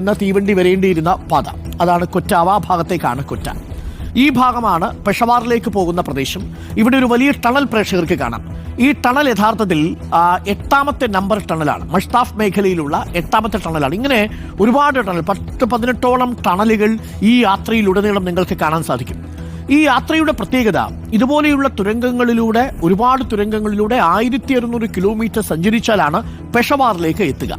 എന്ന തീവണ്ടി വരേണ്ടിയിരുന്ന പാത. അതാണ് കൊറ്റാവ ഭാഗത്തേക്കാണ് കൊറ്റ. ഈ ഭാഗമാണ് പെഷവാറിലേക്ക് പോകുന്ന പ്രദേശം. ഇവിടെ ഒരു വലിയ ടണൽ പ്രേക്ഷകർക്ക് കാണാം. ഈ ടണൽ യഥാർത്ഥത്തിൽ എട്ടാമത്തെ നമ്പർ ടണലാണ്. മഷ്താഫ് മേഖലയിലുള്ള എട്ടാമത്തെ ടണലാണ്. ഇങ്ങനെ ഒരുപാട് ടണൽ പത്ത് പതിനെട്ടോളം ടണലുകൾ ഈ യാത്രയിലുടനീളം നിങ്ങൾക്ക് കാണാൻ സാധിക്കും. ഈ യാത്രയുടെ പ്രത്യേകത ഇതുപോലെയുള്ള തുരങ്കങ്ങളിലൂടെ ഒരുപാട് തുരങ്കങ്ങളിലൂടെ ആയിരത്തി അറുന്നൂറ് കിലോമീറ്റർ സഞ്ചരിച്ചാലാണ് പെഷവാറിലേക്ക് എത്തുക.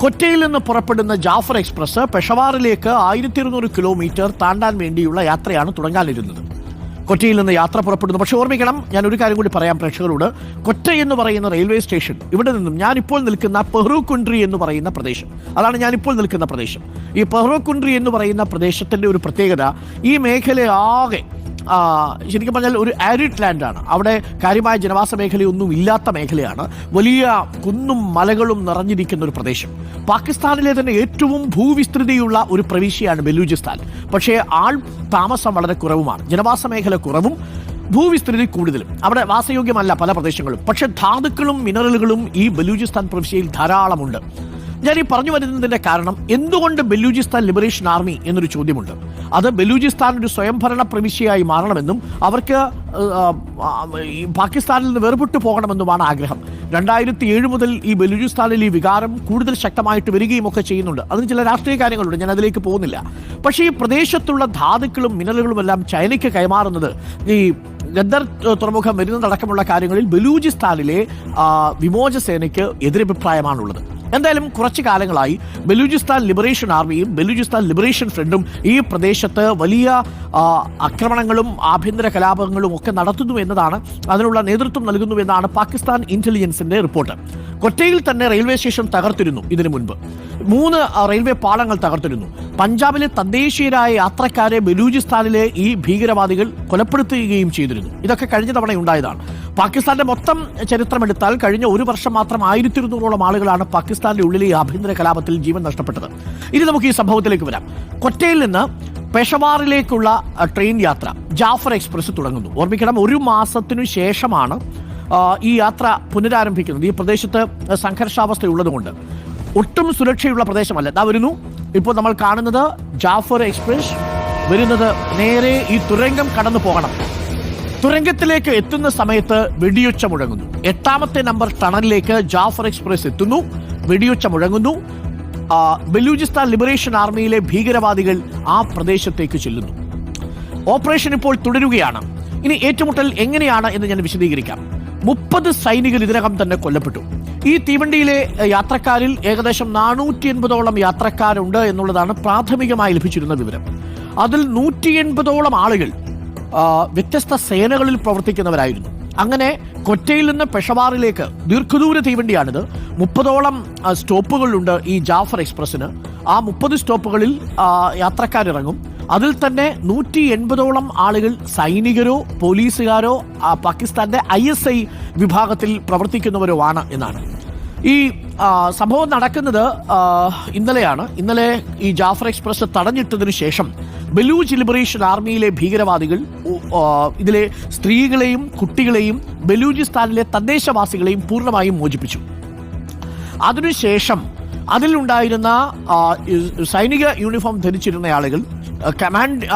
കൊറ്റയിൽ നിന്ന് പുറപ്പെടുന്ന ജാഫർ എക്സ്പ്രസ് പെഷവാറിലേക്ക് ആയിരത്തി ഇരുന്നൂറ് കിലോമീറ്റർ താണ്ടാൻ വേണ്ടിയുള്ള യാത്രയാണ് തുടങ്ങാനിരുന്നത്. കൊറ്റയിൽ നിന്ന് യാത്ര പുറപ്പെടുന്നു. പക്ഷെ ഓർമ്മിക്കണം ഞാൻ ഒരു കാര്യം കൂടി പറയാം പ്രേക്ഷകരോട്. കൊറ്റ എന്ന് പറയുന്ന റെയിൽവേ സ്റ്റേഷൻ ഇവിടെ നിന്നും ഞാനിപ്പോൾ നിൽക്കുന്ന പെഹ്റുകുണ്ട്രി എന്ന് പറയുന്ന പ്രദേശം. അതാണ് ഞാനിപ്പോൾ നിൽക്കുന്ന പ്രദേശം. ഈ പെഹ്റുകുണ്ട്രി എന്ന് പറയുന്ന പ്രദേശത്തിന്റെ ഒരു പ്രത്യേകത ഈ മേഖല ആകെ ആ, ശരിക്കും പറഞ്ഞാൽ ഒരു ആരിഡ് ലാൻഡാണ് അവിടെ കാര്യമായ ജനവാസ മേഖലയൊന്നും ഇല്ലാത്ത മേഖലയാണ്. വലിയ കുന്നും മലകളും നിറഞ്ഞിരിക്കുന്ന ഒരു പ്രദേശം. പാകിസ്ഥാനിലെ തന്നെ ഏറ്റവും ഭൂവിസ്തൃതിയുള്ള ഒരു പ്രവിശ്യയാണ് ബലൂചിസ്ഥാൻ. പക്ഷേ ആൾ താമസം വളരെ കുറവുമാണ്. ജനവാസ മേഖല കുറവും ഭൂവിസ്തൃതി കൂടുതലും. അവിടെ വാസയോഗ്യമല്ല പല പ്രദേശങ്ങളും. പക്ഷേ ധാതുക്കളും മിനറലുകളും ഈ ബലൂചിസ്ഥാൻ പ്രവിശ്യയിൽ ധാരാളമുണ്ട്. ഞാൻ ഈ പറഞ്ഞു വരുന്നതിന്റെ കാരണം എന്തുകൊണ്ട് ബലൂചിസ്ഥാൻ ലിബറേഷൻ ആർമി എന്നൊരു ചോദ്യമുണ്ട്. അത് ബലൂചിസ്ഥാൻ ഒരു സ്വയംഭരണ പ്രവിശ്യയായി മാറണമെന്നും അവർക്ക് പാകിസ്ഥാനിൽ നിന്ന് വേർപെട്ടു പോകണമെന്നുമാണ് ആഗ്രഹം. രണ്ടായിരത്തി ഏഴ് മുതൽ ഈ ബലൂചിസ്ഥാനിൽ ഈ വികാരം കൂടുതൽ ശക്തമായിട്ട് വരികയും ഒക്കെ ചെയ്യുന്നുണ്ട്. അതിന് ചില രാഷ്ട്രീയ കാര്യങ്ങളുണ്ട് ഞാൻ അതിലേക്ക് പോകുന്നില്ല. പക്ഷേ ഈ പ്രദേശത്തുള്ള ധാതുക്കളും മിനറലുകളും എല്ലാം ചൈനയ്ക്ക് കൈമാറുന്നത് ഈ ഗദ്ദർ തുറമുഖം വരുന്നതടക്കമുള്ള കാര്യങ്ങളിൽ ബലൂചിസ്ഥാനിലെ വിമോചസേനയ്ക്ക് വിമോച സേനയ്ക്ക് എതിരഭിപ്രായമാണുള്ളത്. എന്തായാലും കുറച്ചു കാലങ്ങളായി ബലൂചിസ്ഥാൻ ലിബറേഷൻ ആർമിയും ബലൂചിസ്ഥാൻ ലിബറേഷൻ ഫ്രണ്ടും ഈ പ്രദേശത്ത് വലിയ ആക്രമണങ്ങളും ആഭ്യന്തര കലാപങ്ങളും ഒക്കെ നടത്തുന്നു എന്നതാണ് അതിനുള്ള നേതൃത്വം നൽകുന്നു എന്നാണ് പാകിസ്ഥാൻ ഇന്റലിജൻസിന്റെ റിപ്പോർട്ട്. കൊറ്റയിൽ തന്നെ റെയിൽവേ സ്റ്റേഷൻ തകർത്തിരുന്നു ഇതിനു മുൻപ്. മൂന്ന് റെയിൽവേ പാളങ്ങൾ തകർത്തിരുന്നു. പഞ്ചാബിലെ തദ്ദേശീയരായ യാത്രക്കാരെ ബലൂചിസ്ഥാനിലെ ഈ ഭീകരവാദികൾ കൊലപ്പെടുത്തുകയും ചെയ്തിരുന്നു. ഇതൊക്കെ കഴിഞ്ഞ തവണ ഉണ്ടായതാണ്. പാകിസ്ഥാന്റെ മൊത്തം ചരിത്രമെടുത്താൽ കഴിഞ്ഞ ഒരു വർഷം മാത്രം ആയിരത്തി ഇരുന്നൂറോളം ആളുകളാണ് പാകിസ്ഥാന്റെ ഉള്ളിലെ ആഭ്യന്തര കലാപത്തിൽ ജീവൻ നഷ്ടപ്പെട്ടത്. ഇനി നമുക്ക് ഈ സംഭവത്തിലേക്ക് വരാം. കൊറ്റയിൽ നിന്ന് പെഷവാറിലേക്കുള്ള ട്രെയിൻ യാത്ര ജാഫർ എക്സ്പ്രസ് തുടങ്ങുന്നു. ഓർമ്മിക്കണം ഒരു മാസത്തിനു ശേഷമാണ് ഈ യാത്ര പുനരാരംഭിക്കുന്നത്. ഈ പ്രദേശത്ത് സംഘർഷാവസ്ഥ ഉള്ളതുകൊണ്ട് ഒട്ടും സുരക്ഷയുള്ള പ്രദേശമല്ല. ഇതാ വരുന്നു. ഇപ്പോൾ നമ്മൾ കാണുന്നത് ജാഫർ എക്സ്പ്രസ് വരുന്നത് നേരെ ഈ തുരങ്കം കടന്നു പോകണം. തുരങ്കത്തിലേക്ക് എത്തുന്ന സമയത്ത് വെടിയുച്ച മുഴങ്ങുന്നു. എട്ടാമത്തെ നമ്പർ ടണലിലേക്ക് ജാഫർ എക്സ്പ്രസ് എത്തുന്നു. വെടിയുച്ച മുഴങ്ങുന്നു. ബലൂചിസ്ഥാൻ ലിബറേഷൻ ആർമിയിലെ ഭീകരവാദികൾ ആ പ്രദേശത്തേക്ക് ചെല്ലുന്നു. ഓപ്പറേഷൻ ഇപ്പോൾ തുടരുകയാണ്. ഇനി ഏറ്റുമുട്ടൽ എങ്ങനെയാണ് എന്ന് ഞാൻ വിശദീകരിക്കാം. മുപ്പത് സൈനികർ ഇതിനകം തന്നെ കൊല്ലപ്പെട്ടു. ഈ തീവണ്ടിയിലെ യാത്രക്കാരിൽ ഏകദേശം നാനൂറ്റി എൺപതോളം യാത്രക്കാരുണ്ട് എന്നുള്ളതാണ് പ്രാഥമികമായി ലഭിച്ചിരുന്ന വിവരം. അതിൽ നൂറ്റി എൺപതോളം ആളുകൾ വ്യത്യസ്ത സേനകളിൽ പ്രവർത്തിക്കുന്നവരായിരുന്നു. അങ്ങനെ കൊറ്റയിൽ നിന്ന് പെഷവാറിലേക്ക് ദീർഘദൂര തീവണ്ടിയാണിത്. മുപ്പതോളം സ്റ്റോപ്പുകളുണ്ട് ഈ ജാഫർ എക്സ്പ്രസ്സിന്. ആ മുപ്പത് സ്റ്റോപ്പുകളിൽ യാത്രക്കാരിറങ്ങും. അതിൽ തന്നെ നൂറ്റി എൺപതോളം ആളുകൾ സൈനികരോ പോലീസുകാരോ പാകിസ്ഥാന്റെ ഐ എസ് ഐ വിഭാഗത്തിൽ പ്രവർത്തിക്കുന്നവരോ ആണ് എന്നാണ്. ഈ സംഭവം നടക്കുന്നത് ഇന്നലെയാണ്. ഇന്നലെ ഈ ജാഫർ എക്സ്പ്രസ് തടഞ്ഞിട്ടതിനു ശേഷം ബലൂച്ച് ലിബറേഷൻ ആർമിയിലെ ഭീകരവാദികൾ ഇതിലെ സ്ത്രീകളെയും കുട്ടികളെയും ബലൂചിസ്ഥാനിലെ തദ്ദേശവാസികളെയും പൂർണമായും മോചിപ്പിച്ചു. അതിനുശേഷം അതിലുണ്ടായിരുന്ന സൈനിക യൂണിഫോം ധരിച്ചിരുന്ന ആളുകൾ കമാൻഡ്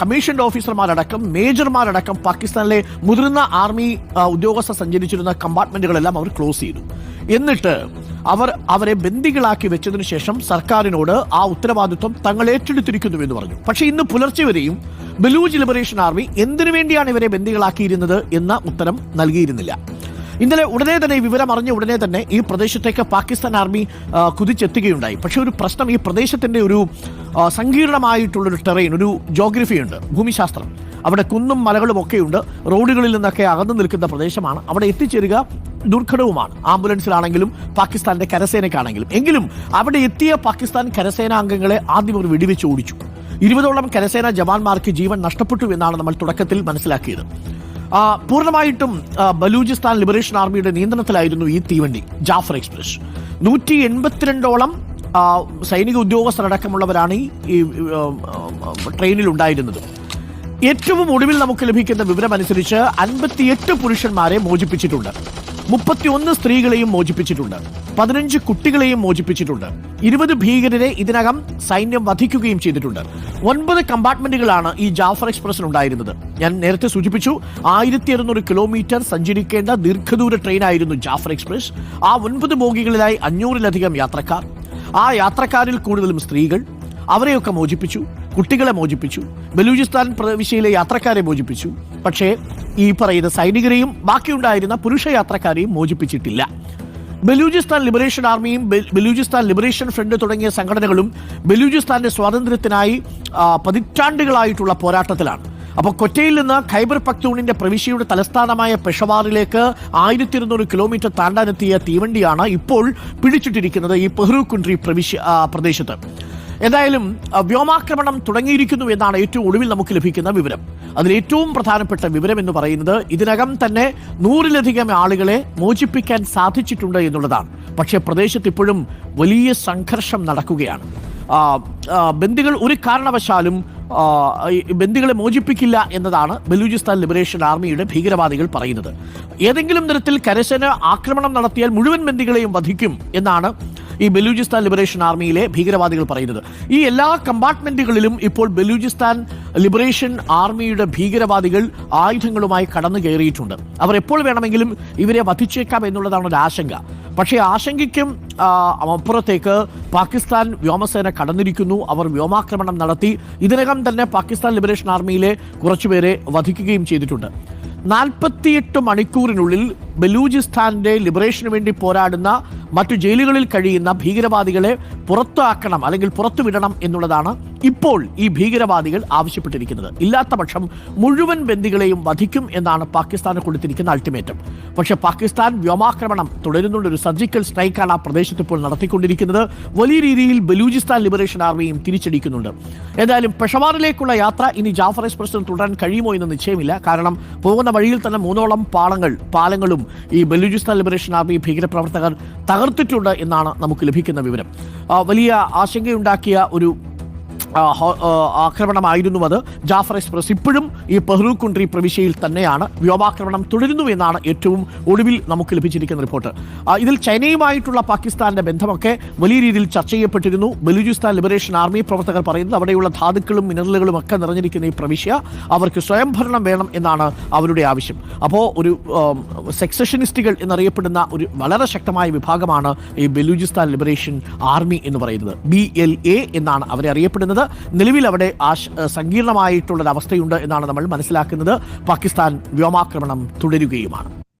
കമ്മീഷൻഡ് ഓഫീസർമാരടക്കം മേജർമാരടക്കം പാകിസ്ഥാനിലെ മുതിർന്ന ആർമി ഉദ്യോഗസ്ഥ സഞ്ചരിച്ചിരുന്ന കമ്പാർട്ട്മെന്റുകളെല്ലാം അവർ ക്ലോസ് ചെയ്തു. എന്നിട്ട് അവർ അവരെ ബന്ദികളാക്കി വെച്ചതിനു ശേഷം സർക്കാരിനോട് ആ ഉത്തരവാദിത്വം തങ്ങൾ ഏറ്റെടുത്തിരിക്കുന്നു എന്ന് പറഞ്ഞു. പക്ഷേ ഇന്ന് പുലർച്ചെ വരെയും ബലൂജ് ലിബറേഷൻ ആർമി എന്തിനു വേണ്ടിയാണ് ഇവരെ ബന്ദികളാക്കിയിരുന്നത് എന്ന ഉത്തരം നൽകിയിരുന്നില്ല. ഇന്നലെ ഉടനെ തന്നെ വിവരം അറിഞ്ഞ ഉടനെ തന്നെ ഈ പ്രദേശത്തേക്ക് പാകിസ്ഥാൻ ആർമി കുതിച്ചെത്തുകയുണ്ടായി. പക്ഷെ ഒരു പ്രശ്നം ഈ പ്രദേശത്തിന്റെ ഒരു സങ്കീർണമായിട്ടുള്ളൊരു ടെറൈൻ ഒരു ജോഗ്രഫിയുണ്ട് ഭൂമിശാസ്ത്രം. അവിടെ കുന്നും മലകളും ഒക്കെയുണ്ട്. റോഡുകളിൽ നിന്നൊക്കെ അകന്നു നിൽക്കുന്ന പ്രദേശമാണ്. അവിടെ എത്തിച്ചേരുക ദുർഘടവുമാണ്. ആംബുലൻസിലാണെങ്കിലും പാകിസ്ഥാന്റെ കരസേനക്കാണെങ്കിലും എങ്കിലും അവിടെ എത്തിയ പാകിസ്ഥാൻ കരസേനാംഗങ്ങളെ ആദ്യം ഒരു വെടിവെച്ച് ഓടിച്ചു. ഇരുപതോളം കരസേന ജവാന്മാർക്ക് ജീവൻ നഷ്ടപ്പെട്ടു എന്നാണ് നമ്മൾ തുടക്കത്തിൽ മനസ്സിലാക്കിയത്. പൂർണമായിട്ടും ബലൂചിസ്ഥാൻ ലിബറേഷൻ ആർമിയുടെ നിയന്ത്രണത്തിലായിരുന്നു ഈ തീവണ്ടി ജാഫർ എക്സ്പ്രസ്. നൂറ്റി എൺപത്തിരണ്ടോളം സൈനിക ഉദ്യോഗസ്ഥരടക്കമുള്ളവരാണ് ഈ ട്രെയിനിൽ ഉണ്ടായിരുന്നത്. ഏറ്റവും ഒടുവിൽ നമുക്ക് ലഭിക്കുന്ന വിവരമനുസരിച്ച് അൻപത്തിയെട്ട് പുരുഷന്മാരെ മോചിപ്പിച്ചിട്ടുണ്ട്. മുപ്പത്തിയൊന്ന് സ്ത്രീകളെയും മോചിപ്പിച്ചിട്ടുണ്ട്. പതിനഞ്ച് കുട്ടികളെയും മോചിപ്പിച്ചിട്ടുണ്ട്. ഇരുപത് ഭീകരരെ ഇതിനകം സൈന്യം വധിക്കുകയും ചെയ്തിട്ടുണ്ട്. ഒൻപത് കമ്പാർട്ട്മെന്റുകളാണ് ഈ ജാഫർ എക്സ്പ്രസിന് ഉണ്ടായിരുന്നത്. ഞാൻ നേരത്തെ സൂചിപ്പിച്ചു ആയിരത്തി അറുന്നൂറ് കിലോമീറ്റർ സഞ്ചരിക്കേണ്ട ദീർഘദൂര ട്രെയിനായിരുന്നു ജാഫർ എക്സ്പ്രസ്. ആ ഒൻപത് ബോഗികളിലായി അഞ്ഞൂറിലധികം യാത്രക്കാർ. ആ യാത്രക്കാരിൽ കൂടുതലും സ്ത്രീകൾ. അവരെയൊക്കെ മോചിപ്പിച്ചു കുട്ടികളെ മോചിപ്പിച്ചു ബലൂചിസ്ഥാൻ പ്രവിശ്യയിലെ യാത്രക്കാരെ മോചിപ്പിച്ചു. പക്ഷേ ഈ പറയുന്ന സൈനികരെയും ബാക്കിയുണ്ടായിരുന്ന പുരുഷ യാത്രക്കാരെയും മോചിപ്പിച്ചിട്ടില്ല. ബലൂചിസ്ഥാൻ ലിബറേഷൻ ആർമിയും ബലൂചിസ്ഥാൻ ലിബറേഷൻ ഫ്രണ്ട് തുടങ്ങിയ സംഘടനകളും ബലൂചിസ്ഥാന്റെ സ്വാതന്ത്ര്യത്തിനായി പതിറ്റാണ്ടുകളായിട്ടുള്ള പോരാട്ടത്തിലാണ്. അപ്പോൾ കൊറ്റയിൽ നിന്ന് ഖൈബർ പക്തൂണിന്റെ പ്രവിശ്യയുടെ തലസ്ഥാനമായ പെഷവാറിലേക്ക് ആയിരത്തി ഇരുന്നൂറ് കിലോമീറ്റർ താണ്ടാനെത്തിയ തീവണ്ടിയാണ് ഇപ്പോൾ പിടിച്ചിട്ടിരിക്കുന്നത് ഈ പെഹ്റു കുൻട്രി പ്രവിശ്യ പ്രദേശത്ത്. എന്തായാലും വ്യോമാക്രമണം തുടങ്ങിയിരിക്കുന്നു എന്നാണ് ഏറ്റവും ഒടുവിൽ നമുക്ക് ലഭിക്കുന്ന വിവരം. അതിൽ ഏറ്റവും പ്രധാനപ്പെട്ട വിവരം എന്ന് പറയുന്നത് ഇതിനകം തന്നെ നൂറിലധികം ആളുകളെ മോചിപ്പിക്കാൻ സാധിച്ചിട്ടുണ്ട് എന്നുള്ളതാണ്. പക്ഷേ പ്രദേശത്ത് ഇപ്പോഴും വലിയ സംഘർഷം നടക്കുകയാണ്. ബന്ദികൾ ഒരു കാരണവശാലും ബന്ദികളെ മോചിപ്പിക്കില്ല എന്നതാണ് ബലൂചിസ്ഥാൻ ലിബറേഷൻ ആർമിയുടെ ഭീകരവാദികൾ പറയുന്നത്. ഏതെങ്കിലും തരത്തിൽ കരസേന ആക്രമണം നടത്തിയാൽ മുഴുവൻ ബന്ദികളെയും വധിക്കും എന്നാണ് ഈ ബലൂചിസ്ഥാൻ ലിബറേഷൻ ആർമിയിലെ ഭീകരവാദികൾ പറയുന്നത്. ഈ എല്ലാ കമ്പാർട്ട്മെന്റുകളിലും ഇപ്പോൾ ബലൂചിസ്ഥാൻ ലിബറേഷൻ ആർമിയുടെ ഭീകരവാദികൾ ആയുധങ്ങളുമായി കടന്നു കയറിയിട്ടുണ്ട്. അവർ എപ്പോൾ വേണമെങ്കിലും ഇവരെ വധിച്ചേക്കാം എന്നുള്ളതാണ് ഒരു ആശങ്ക. പക്ഷേ ആശങ്കയ്ക്കും അപ്പുറത്തേക്ക് പാകിസ്ഥാൻ വ്യോമസേന കടന്നിരിക്കുന്നു. അവർ വ്യോമാക്രമണം നടത്തി. ഇതിനകം തന്നെ പാകിസ്ഥാൻ ലിബറേഷൻ ആർമിയിലെ കുറച്ചുപേരെ വധിക്കുകയും ചെയ്തിട്ടുണ്ട്. നാൽപ്പത്തിയെട്ട് മണിക്കൂറിനുള്ളിൽ ബലൂചിസ്ഥാന്റെ ലിബറേഷന് വേണ്ടി പോരാടുന്ന മറ്റു ജയിലുകളിൽ കഴിയുന്ന ഭീകരവാദികളെ പുറത്താക്കണം അല്ലെങ്കിൽ പുറത്തുവിടണം എന്നുള്ളതാണ് ഇപ്പോൾ ഈ ഭീകരവാദികൾ ആവശ്യപ്പെട്ടിരിക്കുന്നത്. ഇല്ലാത്ത പക്ഷം മുഴുവൻ ബന്ദികളെയും വധിക്കും എന്നാണ് പാകിസ്ഥാന് കൊടുത്തിരിക്കുന്ന അൾട്ടിമേറ്റം പക്ഷേ പാകിസ്ഥാൻ വ്യോമാക്രമണം തുടരുന്നുള്ള ഒരു സർജിക്കൽ സ്ട്രൈക്കാണ് ആ പ്രദേശത്ത് ഇപ്പോൾ നടത്തിക്കൊണ്ടിരിക്കുന്നത്. വലിയ രീതിയിൽ ബലൂചിസ്ഥാൻ ലിബറേഷൻ ആർമിയും തിരിച്ചടിക്കുന്നുണ്ട്. എന്തായാലും പെഷവാറിലേക്കുള്ള യാത്ര ഇനി ജാഫർ എക്സ്പ്രസിന് തുടരാൻ കഴിയുമോ എന്ന് നിശ്ചയമില്ല. കാരണം പോകുന്ന വഴിയിൽ തന്നെ മൂന്നോളം പാളങ്ങൾ പാലങ്ങളും ഈ ബലൂചിസ്ഥാൻ ലിബറേഷൻ ആർമി ഭീകരപ്രവർത്തകർ തകർത്തിട്ടുണ്ട് എന്നാണ് നമുക്ക് ലഭിക്കുന്ന വിവരം. വലിയ ആശങ്കയുണ്ടാക്കിയ ഒരു ആക്രമണമായിരുന്നു അത്. ജാഫർ എക്സ്പ്രസ് ഇപ്പോഴും ഈ പെഹ്റു കുണ്ട്രി പ്രവിശ്യയിൽ തന്നെയാണ്. വ്യോമാക്രമണം തുടരുന്നു എന്നാണ് ഏറ്റവും ഒടുവിൽ നമുക്ക് ലഭിച്ചിരിക്കുന്ന റിപ്പോർട്ട് ഇതിൽ ചൈനയുമായിട്ടുള്ള പാകിസ്ഥാന്റെ ബന്ധമൊക്കെ വലിയ രീതിയിൽ ചർച്ച ചെയ്യപ്പെട്ടിരുന്നു. ബലൂചിസ്ഥാൻ ലിബറേഷൻ ആർമി പ്രവർത്തകർ പറയുന്നത് അവിടെയുള്ള ധാതുക്കളും മിനറലുകളും ഒക്കെ നിറഞ്ഞിരിക്കുന്ന ഈ പ്രവിശ്യ അവർക്ക് സ്വയംഭരണം വേണം എന്നാണ് അവരുടെ ആവശ്യം. അപ്പോൾ ഒരു സെക്സഷനിസ്റ്റുകൾ എന്നറിയപ്പെടുന്ന ഒരു വളരെ ശക്തമായ വിഭാഗമാണ് ഈ ബലൂചിസ്ഥാൻ ലിബറേഷൻ ആർമി എന്ന് പറയുന്നത്. ബി എൽ എ എന്നാണ് അവരെ അറിയപ്പെടുന്നത്. നിലവിൽ അവിടെ ആശ സങ്കീർണമായിട്ടുള്ളൊരവസ്ഥയുണ്ട് എന്നാണ് നമ്മൾ മനസ്സിലാക്കുന്നത്. പാകിസ്ഥാൻ വ്യോമാക്രമണം തുടരുകയുമാണ്.